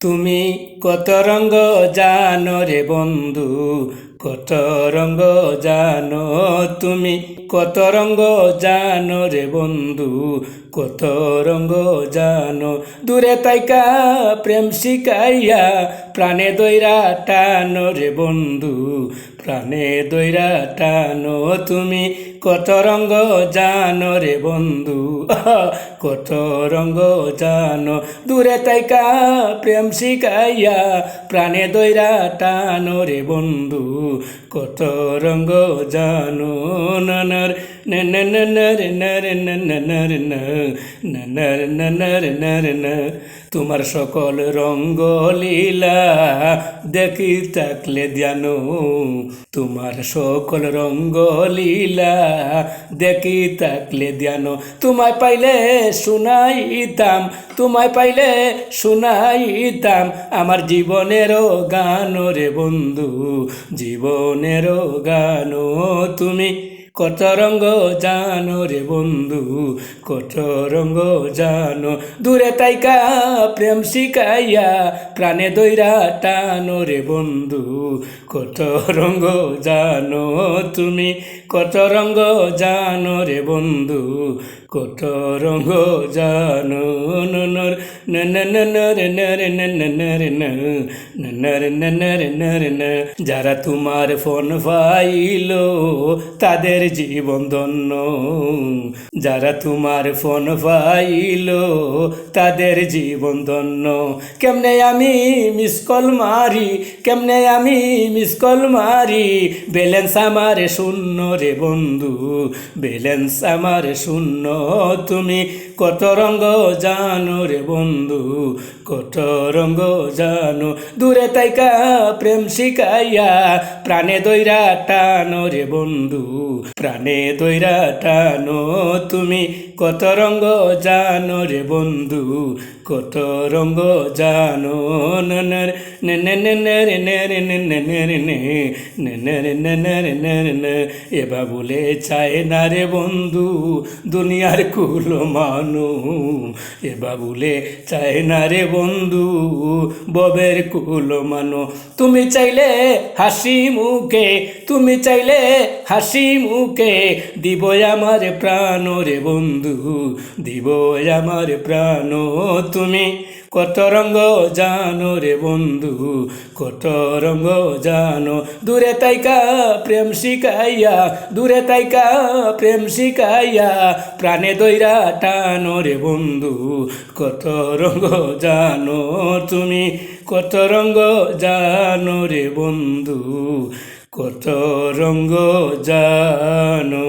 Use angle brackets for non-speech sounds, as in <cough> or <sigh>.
তুমি কত রঙ্গ জানো রে বন্ধু? কত রঙ্গ জানো তুমি? কত রঙ্গ জানো রে বন্ধু? কত রঙ্গ জানো? দূরে তাইকা প্রেম শিকাইয়া প্রাণে দৈরা টানো রে বন্ধু। প্রাণে দৈরা টানো তুমি। কত রঙ্গ জানো রে বন্ধু? <laughs> কত রঙ্গ জানো? দূরে তাইকা প্রেম শিকাইয়া প্রাণে দৈরা টানো রে বন্ধু। কত রঙ্গ জানো নানার তোমার সকল রঙ্গ লীলা দেখি থাকলে জানো তোমার সকল রঙ্গ লীলা দেখি থাকলে জানো তোমায় পাইলে শুনাইতাম তোমায় পাইলে শুনাইতাম আমার জীবনেরও গান রে বন্ধু জীবনেরও গান তুমি কত রঙ্গ জানো রে বন্ধু কত রঙ্গ জানো দূরে তাইকা প্রেম শিকাইয়া প্রাণে দৈরা টানো রে বন্ধু কত রঙ্গ জানো তুমি কত রঙ্গ জানো রে বন্ধু কত রঙ্গ জানো নর যারা তোমার ফোন পাইলো তাদের জীবন ধন্য যারা তোমার ফোন পাইলো, তাদের জীবন ধন্য কেমনে আমি মিস কল মারি, কেমনে আমি মিস কল মারি? ব্যালেন্স আমার শূন্য রে বন্ধু ব্যালেন্স আমার শূন্য। তুমি কত রঙ্গ জানো রে বন্ধু, কত রঙ্গ জানো। দূরে তাইকা প্রেম শিকাইয়া প্রাণে দৈরা টানো রে বন্ধু। প্রাণে দৈরা টানো তুমি কত রঙ্গ জানো রে বন্ধু? কত রঙ্গ জানো? ননর ননর এবা বলে চায় না রে বন্ধু, দুনিয়ার কুল মানু। এ বলে চায় না রে বন্ধু, ববের কুল মানো। তুমি চাইলে হাসি মুখে, তুমি চাইলে হাসি মুখে দিব আমার প্রাণ রে বন্ধু, দিব আমার প্রাণ তুমি? কত রঙ্গ জানো রে বন্ধু? কত রঙ্গ জানো? দূরে তাইকা প্রেম শিকাইয়া দূরে তাইকা প্রেম শিকাইয়া প্রাণে দৈরা টানো রে বন্ধু। কত রঙ্গ জানো তুমি? কত রঙ্গ জানো রে বন্ধু? কত রঙ্গ জানো?